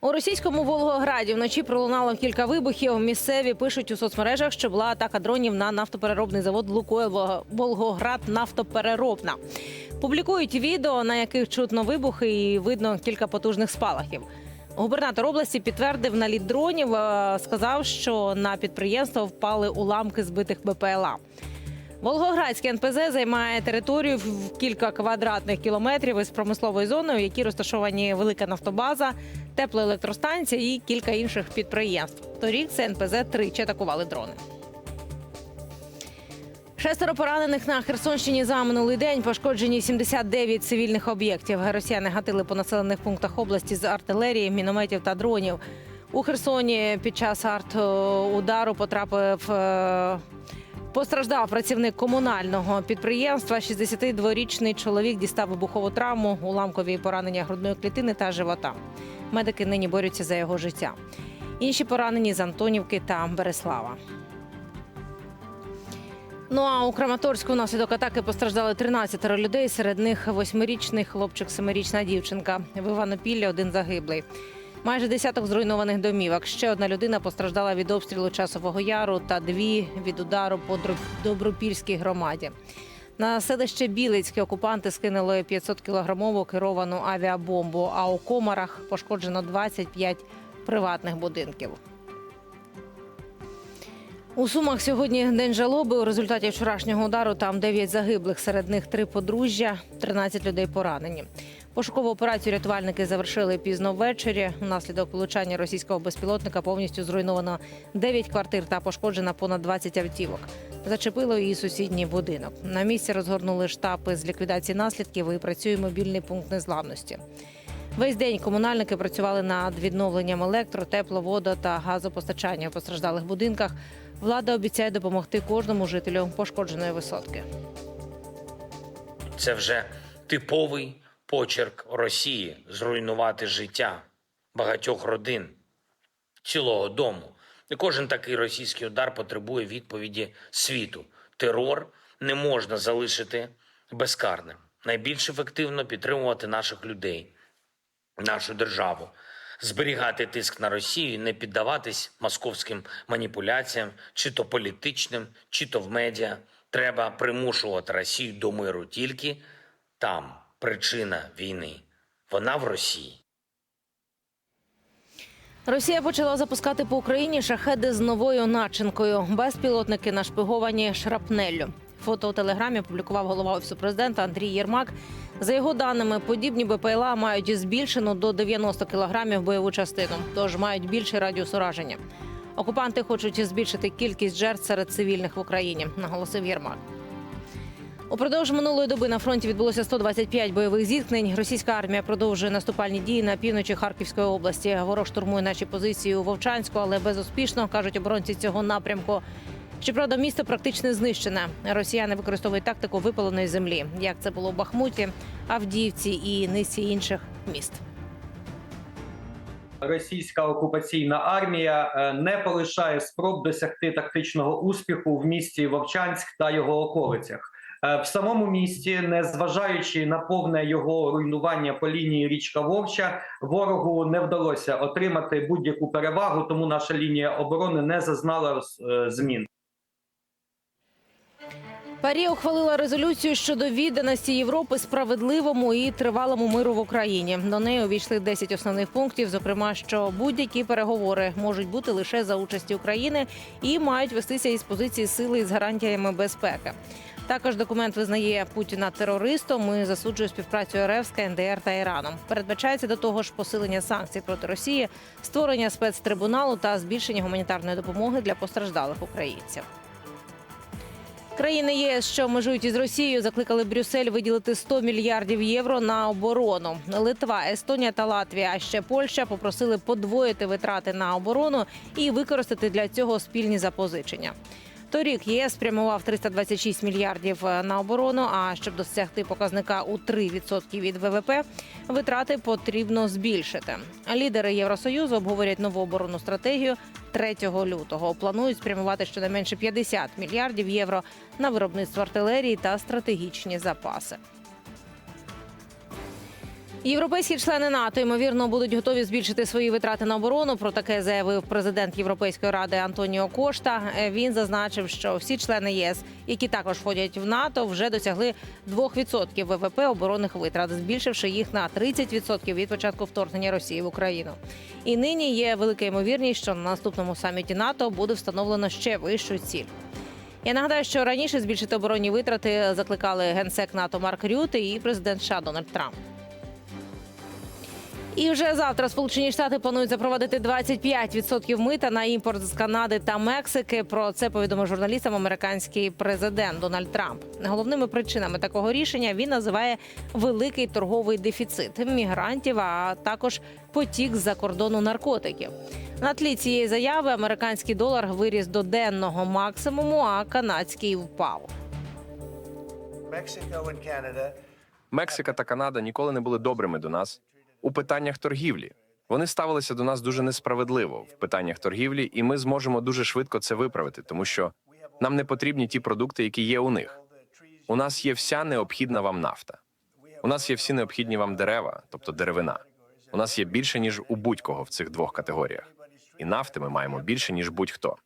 У російському Волгограді вночі пролунало кілька вибухів. Місцеві пишуть у соцмережах, що була атака дронів на нафтопереробний завод Лукойл Волгоград Нафтопереробна. Публікують відео, на яких чутно вибухи, і видно кілька потужних спалахів. Губернатор області підтвердив наліт дронів. е, Сказав, що на підприємство впали уламки збитих БПЛА. Волгоградський НПЗ займає територію в кілька квадратних кілометрів із промисловою зоною, в якій розташовані велика нафтобаза, теплоелектростанція і кілька інших підприємств. Торік це НПЗ тричі атакували дрони. Шестеро поранених на Херсонщині за минулий день пошкоджені 79 цивільних об'єктів. Росіяни гатили по населених пунктах області з артилерії, мінометів та дронів. У Херсоні під час арт-удару потрапив. Постраждав працівник комунального підприємства. 62-річний чоловік дістав вибухову травму, уламкові поранення грудної клітини та живота. Медики нині борються за його життя. Інші поранені з Антонівки та Береслава. Ну а у Краматорську внаслідок атаки постраждали 13 людей. Серед них восьмирічний хлопчик, семирічна дівчинка. В Іванопіллі один загиблий. Майже десяток зруйнованих домівок. Ще одна людина постраждала від обстрілу часового яру та дві від удару по Добропільській громаді. На селище Білицьке окупанти скинули 500 кілограмову керовану авіабомбу. А у комарах пошкоджено 25 приватних будинків. У Сумах сьогодні день жалоби. У результаті вчорашнього удару там 9 загиблих. Серед них три подружжя, 13 людей поранені. Пошукову операцію рятувальники завершили пізно ввечері. Внаслідок влучання російського безпілотника повністю зруйновано 9 квартир та пошкоджено понад 20 автівок. Зачепило і сусідній будинок. На місці розгорнули штаби з ліквідації наслідків і працює мобільний пункт незламності. Весь день комунальники працювали над відновленням електро, тепло, вода та газопостачання у постраждалих будинках. Влада обіцяє допомогти кожному жителю пошкодженої висотки. Це вже типовий почерк Росії зруйнувати життя багатьох родин, цілого дому. І кожен такий російський удар потребує відповіді світу. Терор не можна залишити безкарним. Найбільш ефективно підтримувати наших людей, нашу державу, зберігати тиск на Росію, і не піддаватись московським маніпуляціям, чи то політичним, чи то в медіа. Треба примушувати Росію до миру тільки там причина війни. Вона в Росії. Росія почала запускати по Україні шахеди з новою начинкою. Безпілотники нашпиговані шрапнеллю. Фото у телеграмі опублікував голова офісу президента Андрій Єрмак. За його даними, подібні БПЛА мають збільшену до 90 кілограмів бойову частину, тож мають більший радіус ураження. Окупанти хочуть збільшити кількість жертв серед цивільних в Україні, наголосив Єрмак. Упродовж минулої доби на фронті відбулося 125 бойових зіткнень. Російська армія продовжує наступальні дії на півночі Харківської області. Ворог штурмує наші позиції у Вовчанську, але безуспішно кажуть оборонці цього напрямку. Щоправда, місто практично знищене. Росіяни використовують тактику випаленої землі, як це було в Бахмуті, Авдіївці і низці інших міст. Російська окупаційна армія е, не полишає спроб досягти тактичного успіху в місті Вовчанськ та його околицях. Е, В самому місті, незважаючи на повне його руйнування по лінії річка Вовча, ворогу не вдалося отримати будь-яку перевагу, тому наша лінія оборони не зазнала е, змін. Парі ухвалила резолюцію щодо відданості Європи справедливому і тривалому миру в Україні. До неї увійшли 10 основних пунктів. Зокрема, що будь-які переговори можуть бути лише за участі України і мають вестися із позиції сили з гарантіями безпеки. Також документ визнає Путіна терористом і засуджує співпрацю РФ з КНДР та Іраном. Передбачається до того ж посилення санкцій проти Росії, створення спецтрибуналу та збільшення гуманітарної допомоги для постраждалих українців. Країни ЄС, що межують із Росією, закликали Брюссель виділити 100 мільярдів євро на оборону. Литва, Естонія та Латвія, а ще Польща попросили подвоїти витрати на оборону і використати для цього спільні запозичення. Торік ЄС спрямував 326 мільярдів е, на оборону. А щоб досягти показника у 3% від ВВП, витрати потрібно збільшити. Лідери Євросоюзу обговорять нову оборонну стратегію 3 лютого. Планують спрямувати щонайменше 50 мільярдів євро на виробництво артилерії та стратегічні запаси. Європейські члени НАТО ймовірно будуть готові збільшити свої витрати на оборону. Про таке заявив президент Європейської ради Антоніо Кошта. Е, Він зазначив, що всі члени ЄС, які також входять в НАТО, вже досягли 2% ВВП оборонних витрат, збільшивши їх на 30% від початку вторгнення Росії в Україну. І нині є велика ймовірність, що на наступному саміті НАТО буде встановлено ще вищу ціль. Я нагадаю, що раніше збільшити оборонні витрати закликали генсек НАТО Марк Рюте і президент США Дональд Трамп. І вже завтра Сполучені Штати планують запровадити 25% мита на імпорт з Канади та Мексики. Про це повідомив журналістам американський президент Дональд Трамп. Головними причинами такого рішення він називає великий торговий дефіцит мігрантів, а також потік з-за кордону наркотиків. На тлі цієї заяви американський долар виріс до денного максимуму, а канадський впав. Мексика та Канада ніколи не були добрими до нас у питаннях торгівлі. Вони ставилися до нас дуже несправедливо в питаннях торгівлі, і ми зможемо дуже швидко це виправити, тому що нам не потрібні ті продукти, які є у них. У нас є вся необхідна вам нафта. У нас є всі необхідні вам дерева, тобто деревина. У нас є більше ніж у будь-кого в цих двох категоріях. І нафти ми маємо більше ніж будь-хто.